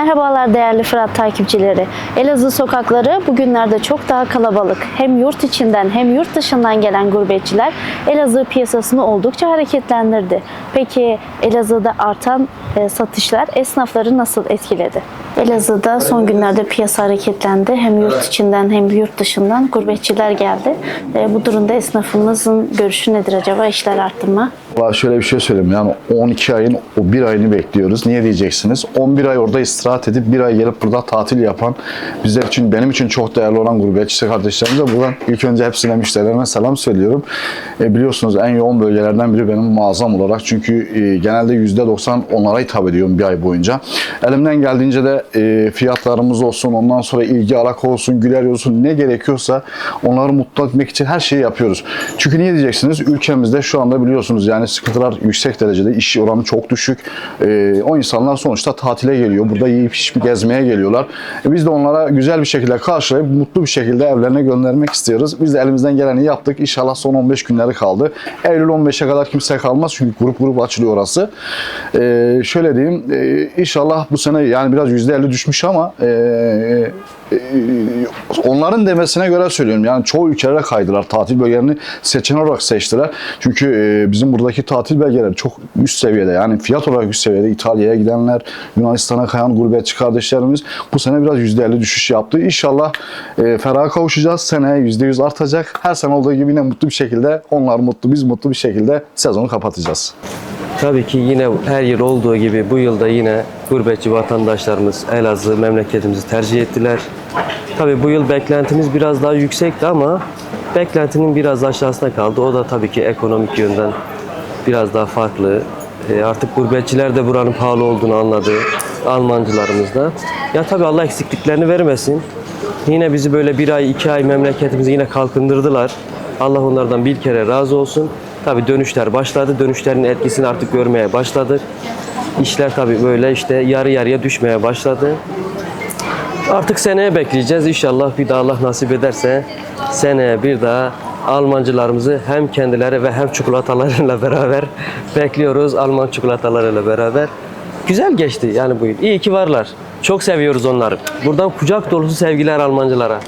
Merhabalar değerli Fırat takipçileri. Elazığ sokakları bugünlerde çok daha kalabalık. Hem yurt içinden hem yurt dışından gelen gurbetçiler Elazığ piyasasını oldukça hareketlendirdi. Peki Elazığ'da artan e, satışlar esnafları nasıl etkiledi? Elazığ'da son günlerde piyasa hareketlendi. Hem yurt içinden hem yurt dışından gurbetçiler geldi. E, bu durumda esnafımızın görüşü nedir acaba? İşler arttı mı? Valla şöyle bir şey söyleyeyim yani 12 ayın o bir ayını bekliyoruz. Niye diyeceksiniz? 11 ay orada istirahat edip bir ay gelip burada tatil yapan bizler için benim için çok değerli olan gurbetçi kardeşlerimize buradan ilk önce hepsine müşterilerime selam söylüyorum. E, biliyorsunuz en yoğun bölgelerden biri benim mağazam olarak çünkü e, genelde %90 onlara hitap ediyorum bir ay boyunca. Elimden geldiğince de e, fiyatlarımız olsun ondan sonra ilgi alaka olsun güler olsun ne gerekiyorsa onları mutlu etmek için her şeyi yapıyoruz. Çünkü niye diyeceksiniz? Ülkemizde şu anda biliyorsunuz yani sıkıntılar yüksek derecede, iş oranı çok düşük. Ee, o insanlar sonuçta tatile geliyor. Burada yiyip içip gezmeye geliyorlar. E, biz de onlara güzel bir şekilde karşılayıp mutlu bir şekilde evlerine göndermek istiyoruz. Biz de elimizden geleni yaptık. İnşallah son 15 günleri kaldı. Eylül 15'e kadar kimse kalmaz çünkü grup grup açılıyor orası. Ee, şöyle diyeyim, e, inşallah bu sene yani biraz %50 düşmüş ama e, e, onların demesine göre söylüyorum. Yani çoğu ülkelere kaydılar. Tatil bölgelerini seçen olarak seçtiler. Çünkü e, bizim buradaki tatil belgeleri çok üst seviyede. Yani fiyat olarak üst seviyede. İtalya'ya gidenler, Yunanistan'a kayan gurbetçi kardeşlerimiz bu sene biraz %50 düşüş yaptı. İnşallah e, feraha kavuşacağız. Seneye %100 artacak. Her sene olduğu gibi yine mutlu bir şekilde onlar mutlu, biz mutlu bir şekilde sezonu kapatacağız. Tabii ki yine her yıl olduğu gibi bu yılda yine gurbetçi vatandaşlarımız Elazığ memleketimizi tercih ettiler. Tabii bu yıl beklentimiz biraz daha yüksekti ama beklentinin biraz aşağısına kaldı. O da tabii ki ekonomik yönden biraz daha farklı. E, artık gurbetçiler de buranın pahalı olduğunu anladı. Almancılarımız da. Ya tabii Allah eksikliklerini vermesin. Yine bizi böyle bir ay, iki ay memleketimizi yine kalkındırdılar. Allah onlardan bir kere razı olsun. Tabii dönüşler başladı. Dönüşlerin etkisini artık görmeye başladık. İşler tabii böyle işte yarı yarıya düşmeye başladı. Artık seneye bekleyeceğiz. İnşallah bir daha Allah nasip ederse seneye bir daha Almancılarımızı hem kendileri ve hem çikolatalarıyla beraber bekliyoruz. Alman çikolatalarıyla beraber. Güzel geçti yani bu yıl. İyi ki varlar. Çok seviyoruz onları. Buradan kucak dolusu sevgiler Almancılara.